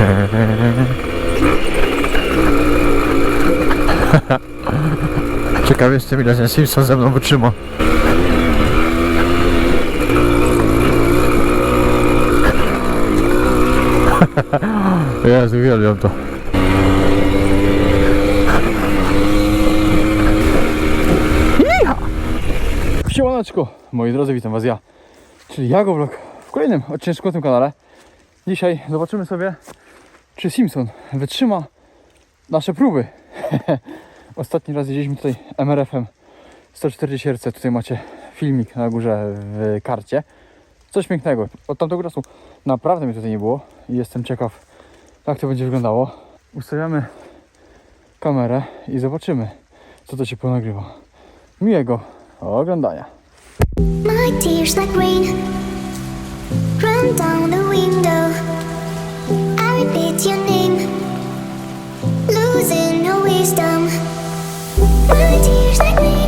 Ciekawy jestem ile ten Simpson ze mną wytrzyma. Jezu, uwielbiam to. Siemaneczko, moi drodzy, witam was ja, czyli Jago Vlog w kolejnym odcinku na tym kanale. Dzisiaj zobaczymy sobie, czy Simpson wytrzyma nasze próby. Ostatni raz jeździliśmy tutaj MRF-em 140 Hz. Tutaj macie filmik na górze w karcie. Coś pięknego. Od tamtego czasu naprawdę mnie tutaj nie było i jestem ciekaw, jak to będzie wyglądało. Ustawiamy kamerę i zobaczymy, co to się ponagrywa. Miłego oglądania. My tears like rain run down the window. Losing no wisdom. My tears like rain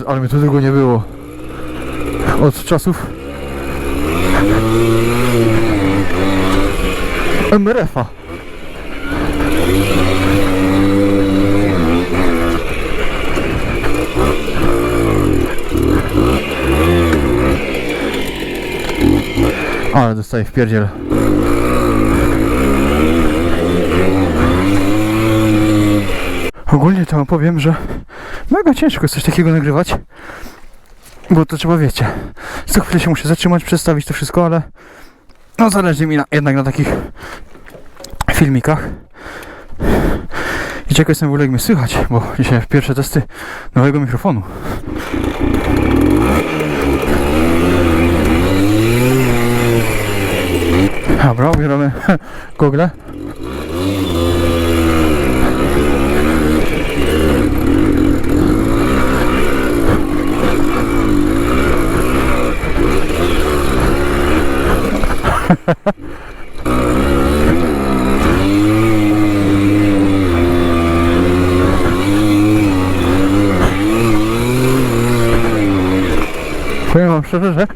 Jest, ale mnie tu długo nie było. Od czasów MRF-a. Ale dostaję w pierdziel. Ogólnie to powiem, że mega ciężko jest coś takiego nagrywać. Bo to trzeba wiecie. Co chwilę się muszę zatrzymać, przedstawić to wszystko, ale no zależy mi na, jednak na takich filmikach. I ciekaw jestem w ogóle jak mnie słychać, bo dzisiaj pierwsze testy nowego mikrofonu. Dobra, ubieramy gogle. Powiem wam szczerze, że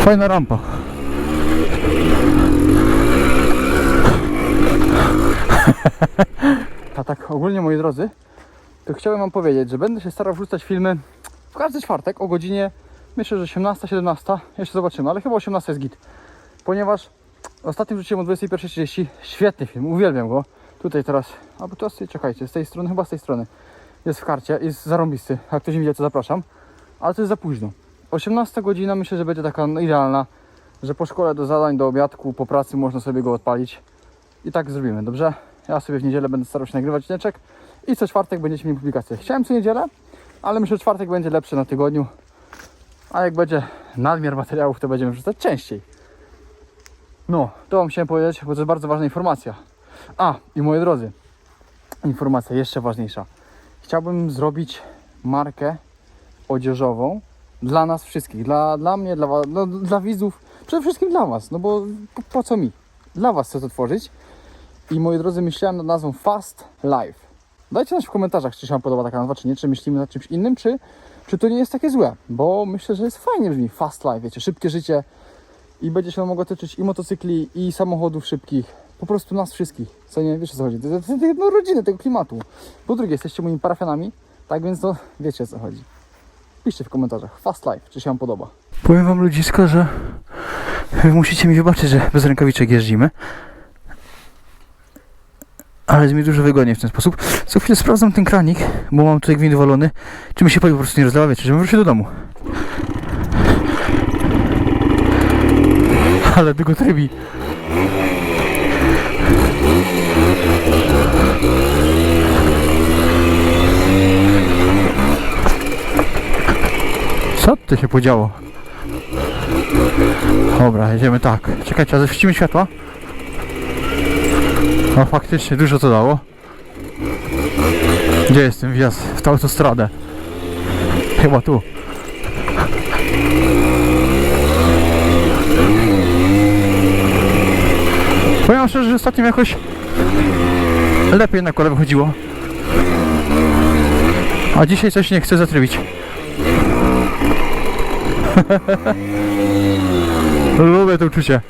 fajna rampa. A tak ogólnie moi drodzy, to chciałem wam powiedzieć, że będę się starał wrzucać filmy w każdy czwartek o godzinie myślę, że 18-17, jeszcze zobaczymy, ale chyba 18 jest git. Ponieważ ostatnim rzuciłem o 21.30, świetny film, uwielbiam go. Tutaj teraz, albo teraz, czekajcie, z tej strony, chyba z tej strony. Jest w karcie, jest zarąbisty. Jak ktoś nie widział, to zapraszam. Ale to jest za późno. 18 godzina myślę, że będzie taka no, idealna, że po szkole do zadań, do obiadku, po pracy można sobie go odpalić. I tak zrobimy, dobrze? Ja sobie w niedzielę będę starał się nagrywać odcineczek i co czwartek będziecie mieli publikację. Chciałem co niedzielę, ale myślę, że czwartek będzie lepszy na tygodniu. A jak będzie nadmiar materiałów, to będziemy wrzucać częściej. No, to Wam chciałem powiedzieć, bo to jest bardzo ważna informacja. A, i moi drodzy, informacja jeszcze ważniejsza. Chciałbym zrobić markę odzieżową dla nas wszystkich. Dla, dla mnie, dla, no, dla widzów, przede wszystkim dla Was. No bo po, po co mi? Dla Was chcę to tworzyć. I moi drodzy, myślałem nad nazwą Fast Life. Dajcie znać w komentarzach, czy się Wam podoba taka nazwa, czy nie, czy myślimy nad czymś innym, czy, czy to nie jest takie złe, bo myślę, że jest fajnie brzmi Fast Life, wiecie, szybkie życie i będzie się mogło tyczyć i motocykli, i samochodów szybkich, po prostu nas wszystkich, co nie, wiesz o co chodzi, no, rodziny, tego klimatu. Po drugie, jesteście moimi parafianami, tak więc to wiecie o co chodzi. Piszcie w komentarzach, Fast Life, czy się Wam podoba. Powiem Wam ludzisko, że musicie mi wybaczyć, że bez rękawiczek jeździmy. Ale jest mi dużo wygodniej w ten sposób. Co chwilę sprawdzam ten kranik, bo mam tutaj gwint walony. Czy mi się po prostu nie rozlewa, wiecie, żebym wrócił do domu. Ale tylko trybi. Co tu się podziało? Dobra, jedziemy tak. Czekajcie, a zaświecimy światła? No faktycznie dużo to dało. Gdzie jest ten wjazd w tę autostradę? Chyba tu. Powiem szczerze, że ostatnio jakoś lepiej na kole wychodziło. A dzisiaj coś nie chcę zatrybić. Lubię to uczucie.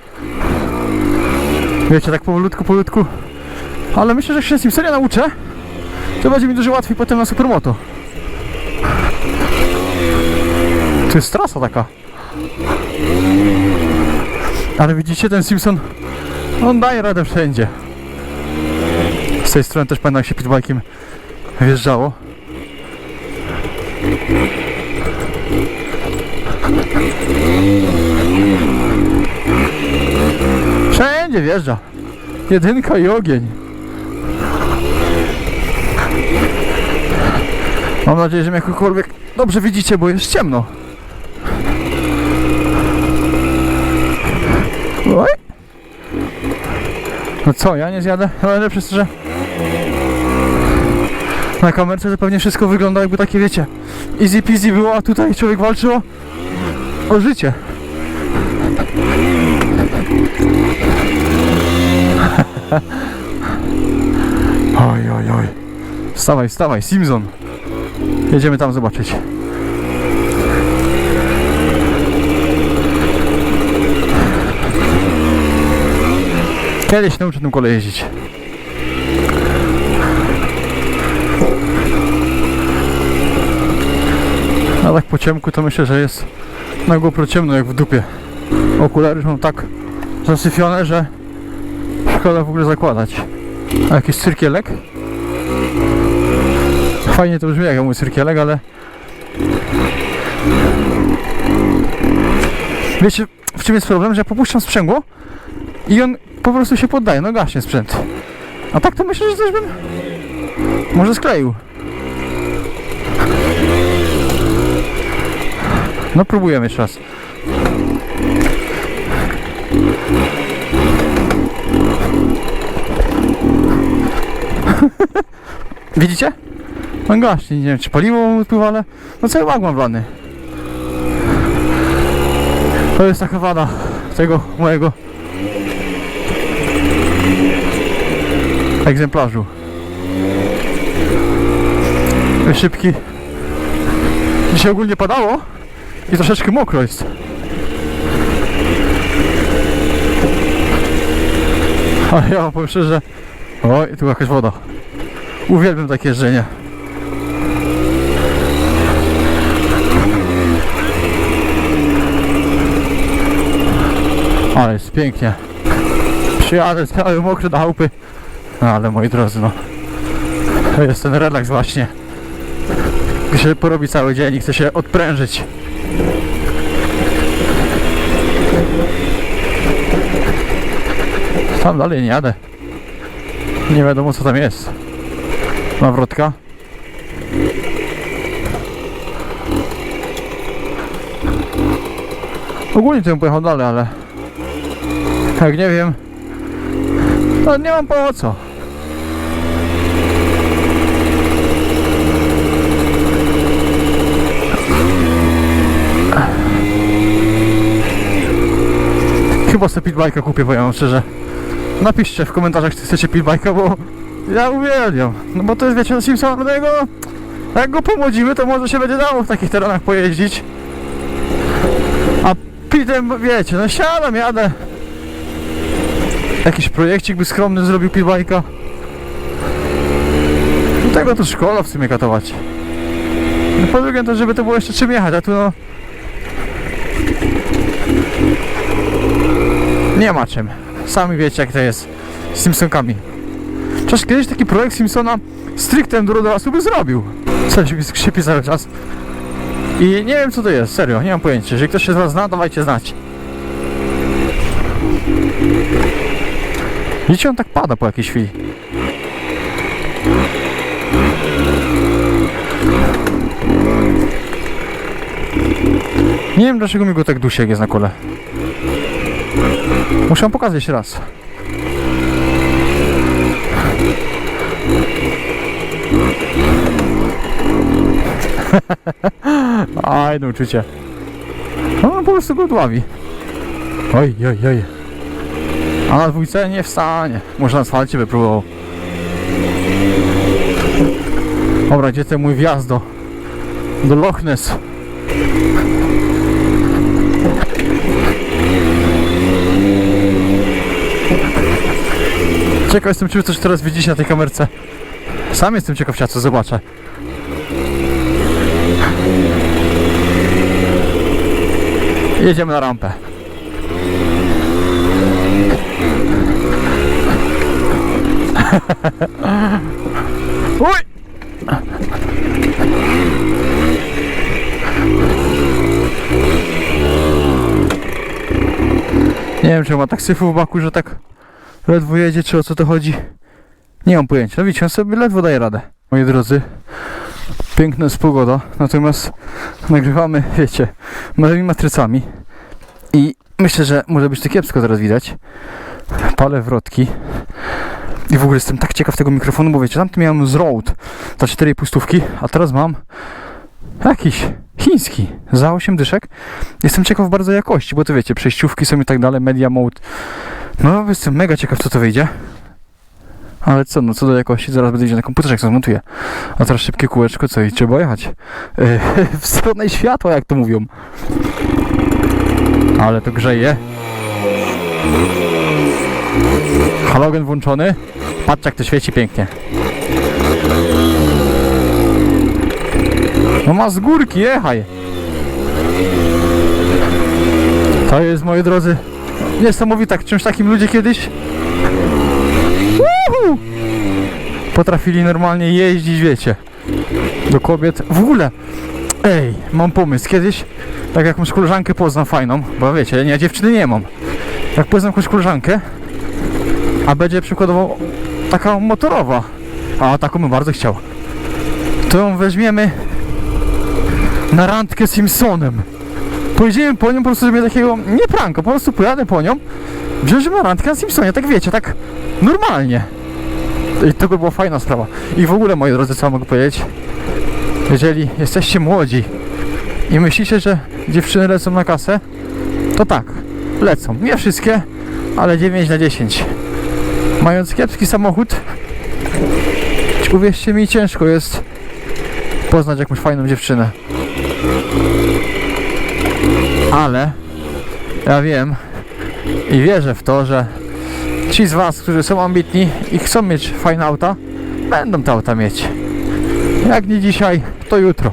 Wiecie, tak powolutku, powolutku. Ale myślę, że jak się Simpsonia nauczę, to będzie mi dużo łatwiej potem na Supermoto. To jest trasa taka. Ale widzicie, ten Simpson, on daje radę wszędzie. Z tej strony też pamiętam, jak się pitbike'iem wjeżdżało. Wszędzie wjeżdża. Jedynka i ogień. Mam nadzieję, że mnie jakkolwiek dobrze widzicie, bo jest ciemno. Oj. No co, ja nie zjadę? No ale przez to, że na kamerce to pewnie wszystko wygląda jakby takie, wiecie, easy peasy było, a tutaj człowiek walczył o, o życie. Oj, oj, oj. Wstawaj, wstawaj, Simpson. Jedziemy tam zobaczyć. Kiedyś nauczę tym kolej jeździć. A tak po ciemku to myślę, że jest na GoPro ciemno jak w dupie. Okulary już mam tak zasyfione, że szkoda w ogóle zakładać. A jakiś cyrkielek? Fajnie to brzmi jak ja mówię cyrkielek, ale... Wiecie, w czym jest problem? Że ja popuszczam sprzęgło i on po prostu się poddaje, no gaśnie sprzęt. A tak to myślę, że coś bym może skleił. No próbujemy jeszcze raz. Widzicie? Gaśnie, nie wiem czy paliwo mu ale no cały bak mam wlany. To jest taka wada tego mojego egzemplarzu. Szybki. Dzisiaj ogólnie padało i troszeczkę mokro jest. A ja powiem szczerze, oj, tu jakaś woda. Uwielbiam takie jeżdżenie. Ale jest pięknie. Przyjadę cały mokry do chałupy. No ale moi drodzy, no. To jest ten relaks właśnie. Gdy się porobi cały dzień i chce się odprężyć. Tam dalej nie jadę. Nie wiadomo co tam jest. Nawrotka. Ogólnie to bym pojechał dalej, ale jak nie wiem, to nie mam po co. Chyba sobie pitbike'a kupię, powiem wam szczerze. Napiszcie w komentarzach, czy chcecie pitbike'a, bo ja uwielbiam. No bo to jest, wiecie, no Simpson do niego, jak go pomłodzimy, to może się będzie dało w takich terenach pojeździć. A pitem, wiecie, no siadam, jadę. Jakiś projekcik by skromny zrobił pitbike'a. Do tego to szkoda w sumie katować. No po drugie to, żeby to było jeszcze czym jechać, a tu no... Nie ma czym. Sami wiecie jak to jest z Simpsonkami. Przecież kiedyś taki projekt Simpsona stricte enduro by zrobił. Coś mi skrzypi cały czas. I nie wiem co to jest, serio, nie mam pojęcia. Jeżeli ktoś się z was zna, dawajcie znać. Widzicie, on tak pada po jakiejś chwili. Nie wiem dlaczego mi go tak dusi, jak jest na kole. Muszę wam pokazać raz. Aj, no uczucie. No, po prostu go dławi. Oj, oj, oj. A na dwójce nie wstanie. Może na asfalcie by próbował. Dobra, gdzie ten mój wjazd do, do Loch Ness? Ciekaw jestem, czy coś teraz widzicie na tej kamerce. Sam jestem ciekaw, co zobaczę. Jedziemy na rampę. Uj! Nie wiem, czy ma tak w baku, że tak ledwo jedzie, czy o co to chodzi. Nie mam pojęcia. No widzicie, on sobie ledwo daje radę. Moi drodzy, piękna jest pogoda, natomiast nagrywamy, wiecie, małymi matrycami i myślę, że może być to kiepsko teraz widać. Palę wrotki i w ogóle jestem tak ciekaw tego mikrofonu, bo wiecie, tamty miałem z Rode za 4 pustówki, a teraz mam jakiś chiński za 8 dyszek. Jestem ciekaw bardzo jakości, bo to wiecie, przejściówki są i tak dalej, media mode. No, jestem mega ciekaw, co to wyjdzie. Ale co, no co do jakości, zaraz będę na komputerze, jak zmontuję. A teraz szybkie kółeczko, co i trzeba jechać. W stronę światła, jak to mówią. Ale to grzeje. Halogen włączony. Patrz jak to świeci pięknie. No ma z górki, jechaj. To jest, moi drodzy, niesamowite. Czymś takim ludzie kiedyś Uhu! potrafili normalnie jeździć, wiecie, do kobiet. W ogóle, ej, mam pomysł. Kiedyś, tak jakąś koleżankę poznam fajną, bo wiecie, ja dziewczyny nie mam. Jak poznam jakąś koleżankę, a będzie przykładowo taka motorowa, a taką bym bardzo chciał, to ją weźmiemy na randkę z Simpsonem. Pojedziemy po nią, po prostu zrobię takiego, nie pranka, po prostu pojadę po nią, na randkę na Simpsonie, tak wiecie, tak normalnie. I to by była fajna sprawa. I w ogóle, moi drodzy, co mogę powiedzieć? Jeżeli jesteście młodzi i myślicie, że dziewczyny lecą na kasę, to tak, lecą. Nie wszystkie, ale 9 na 10. Mając kiepski samochód, uwierzcie mi, ciężko jest poznać jakąś fajną dziewczynę. Ale ja wiem i wierzę w to, że ci z Was, którzy są ambitni i chcą mieć fajne auta, będą te auta mieć. Jak nie dzisiaj, to jutro.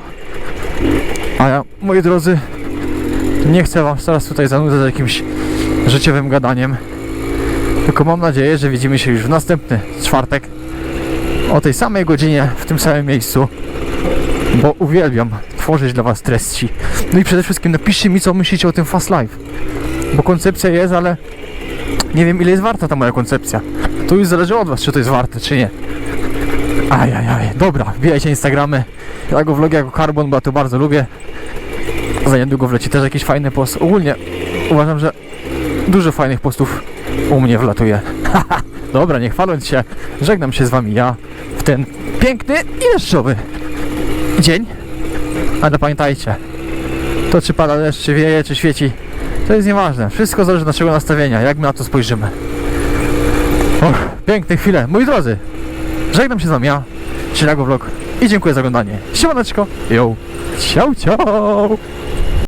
A ja, moi drodzy, nie chcę Was teraz tutaj zanudzać jakimś życiowym gadaniem. Tylko mam nadzieję, że widzimy się już w następny czwartek o tej samej godzinie w tym samym miejscu, bo uwielbiam tworzyć dla Was treści. No i przede wszystkim napiszcie mi, co myślicie o tym Fast Life, bo koncepcja jest, ale nie wiem, ile jest warta ta moja koncepcja. To już zależy od Was, czy to jest warte, czy nie. Ajajaj, dobra, wbijajcie Instagramy. Ja go vlogi jako Carbon, bo ja to bardzo lubię. Za niedługo wleci też jakiś fajny post. Ogólnie uważam, że dużo fajnych postów u mnie wlatuje. Dobra, nie chwaląc się, żegnam się z Wami ja w ten piękny i deszczowy dzień. Ale pamiętajcie, to czy pada deszcz, czy wieje, czy świeci, to jest nieważne. Wszystko zależy od naszego nastawienia, jak my na to spojrzymy. Och, piękne chwile. Moi drodzy, żegnam się z Wami ja, Chilago Vlog i dziękuję za oglądanie. Siemaneczko, yo, ciao, ciao.